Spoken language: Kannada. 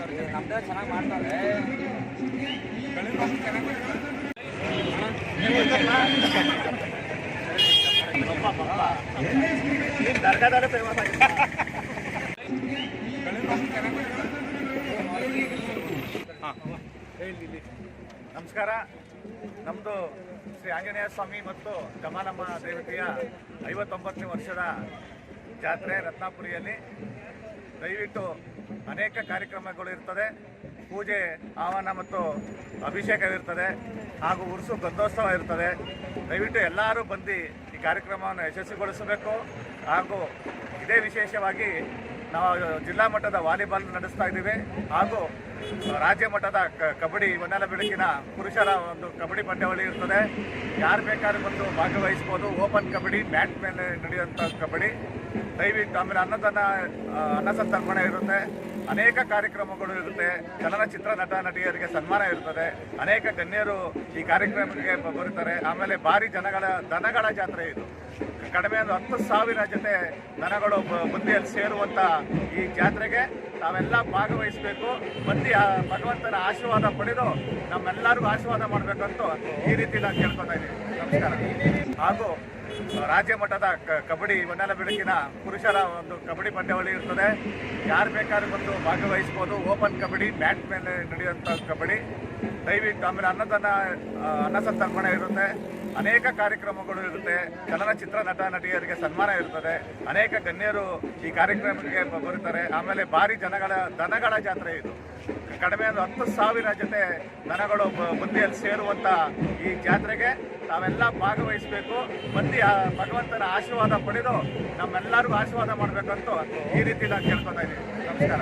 ಚೆನ್ನಾಗಿ ಮಾಡ್ತಾರೆ. ನಮಸ್ಕಾರ. ನಮ್ಮದು ಶ್ರೀ ಆಂಜನೇಯ ಸ್ವಾಮಿ ಮತ್ತು ಕಮಾನಮ್ಮ ದೇವತೆಯ ಐವತ್ತೊಂಬತ್ತನೇ ವರ್ಷದ ಜಾತ್ರೆ ರತ್ನಾಪುರಿಯಲ್ಲಿ. ದಯವಿಟ್ಟು ಅನೇಕ ಕಾರ್ಯಕ್ರಮಗಳು ಇರ್ತದೆ. ಪೂಜೆ ಆಹ್ವಾನ ಮತ್ತು ಅಭಿಷೇಕವಿರ್ತದೆ. ಹಾಗೂ ಉರ್ಸು ಗಂಧೋತ್ಸವ ಇರ್ತದೆ. ದಯವಿಟ್ಟು ಎಲ್ಲರೂ ಬಂದು ಈ ಕಾರ್ಯಕ್ರಮವನ್ನು ಯಶಸ್ವಿಗೊಳಿಸಬೇಕು. ಹಾಗೂ ಇದೇ ವಿಶೇಷವಾಗಿ ನಾವು ಜಿಲ್ಲಾ ಮಟ್ಟದ ವಾಲಿಬಾಲ್ ನಡೆಸ್ತಾ ಇದ್ದೀವಿ ಹಾಗೂ ರಾಜ್ಯ ಮಟ್ಟದ ಕಬಡ್ಡಿ ವನ್ನಲ ಬೆಳಕಿನ ಪುರುಷರ ಒಂದು ಕಬಡ್ಡಿ ಪಂದ್ಯಾವಳಿ ಇರ್ತದೆ. ಯಾರು ಬೇಕಾದ್ರೂ ಬಂದು ಭಾಗವಹಿಸ್ಬೋದು. ಓಪನ್ ಕಬಡ್ಡಿ ಮ್ಯಾಟ್ ಮೇಲೆ ನಡೆಯುವಂಥ ಕಬಡ್ಡಿ. ದಯವಿಟ್ಟು ಆಮೇಲೆ ಅನ್ನದಾನ ಅನ್ನಸಂತರ್ಪಣೆ ಅನ್ನ ಸಂತರ್ಪಣೆ ಇರುತ್ತೆ. ಅನೇಕ ಕಾರ್ಯಕ್ರಮಗಳು ಇರುತ್ತೆ. ಚಲನಚಿತ್ರ ನಟ, ನಟಿಯರಿಗೆ ಸನ್ಮಾನ ಇರ್ತದೆ. ಅನೇಕ ಗಣ್ಯರು ಈ ಕಾರ್ಯಕ್ರಮಕ್ಕೆ ಬರುತ್ತಾರೆ. ಆಮೇಲೆ ಭಾರಿ ಜನಗಳ, ದನಗಳ ಜಾತ್ರೆ ಇದು. ಕಡಿಮೆ ಒಂದು ಹತ್ತು ಸಾವಿರ ಜೊತೆ ದನಗಳು ಬುದ್ಧಿಯಲ್ಲಿ ಸೇರುವಂಥ ಈ ಜಾತ್ರೆಗೆ ತಾವೆಲ್ಲ ಭಾಗವಹಿಸಬೇಕು. ಬಂದು ಭಗವಂತನ ಆಶೀರ್ವಾದ ಪಡೆದು ನಮ್ಮೆಲ್ಲರಿಗೂ ಆಶೀರ್ವಾದ ಮಾಡಬೇಕಂತ ಈ ರೀತಿ ನಾನು ಕೇಳ್ಕೊತಾ ಇದ್ದೀನಿ. ನಮಸ್ಕಾರ. ಹಾಗೂ ರಾಜ್ಯ ಮಟ್ಟದ ಕಬಡ್ಡಿ ಒಂದೆಲ್ಲ ಬೆಳಕಿನ ಪುರುಷರ ಒಂದು ಕಬಡ್ಡಿ ಪಂದ್ಯಾವಳಿ ಇರ್ತದೆ. ಯಾರು ಬೇಕಾದ್ರೂ ಬಂದು ಭಾಗವಹಿಸ್ಬೋದು. ಓಪನ್ ಕಬಡ್ಡಿ ಮ್ಯಾಟ್ ಮೇಲೆ ನಡೆಯುವಂಥ ಕಬಡ್ಡಿ. ದಯವಿಟ್ಟು ಆಮೇಲೆ ಅನ್ನದಾನ ಅನ್ನಸಂತರ್ಪಣೆ ಅನ್ನ ಸಂತರ್ಪಣೆ ಇರುತ್ತೆ. ಅನೇಕ ಕಾರ್ಯಕ್ರಮಗಳು ಇರುತ್ತೆ. ಚಲನಚಿತ್ರ ನಟ, ನಟಿಯರಿಗೆ ಸನ್ಮಾನ ಇರ್ತದೆ. ಅನೇಕ ಗಣ್ಯರು ಈ ಕಾರ್ಯಕ್ರಮಕ್ಕೆ ಬರುತ್ತಾರೆ. ಆಮೇಲೆ ಭಾರಿ ಜನಗಳ, ದನಗಳ ಜಾತ್ರೆ ಇದು. ಕಡಿಮೆ ಒಂದು ಹತ್ತು ಸಾವಿರ ಜೊತೆ ದನಗಳು ಬುದ್ಧಿಯಲ್ಲಿ ಸೇರುವಂತ ಈ ಜಾತ್ರೆಗೆ ತಾವೆಲ್ಲ ಭಾಗವಹಿಸಬೇಕು. ಬಂದು ಭಗವಂತನ ಆಶೀರ್ವಾದ ಪಡೆದು ನಮ್ಮೆಲ್ಲರಿಗೂ ಆಶೀರ್ವಾದ ಮಾಡಬೇಕಂತೂ ಈ ರೀತಿ ನಾನು ಕೇಳ್ಕೊತಾ ಇದ್ದೀನಿ. ನಮಸ್ಕಾರ.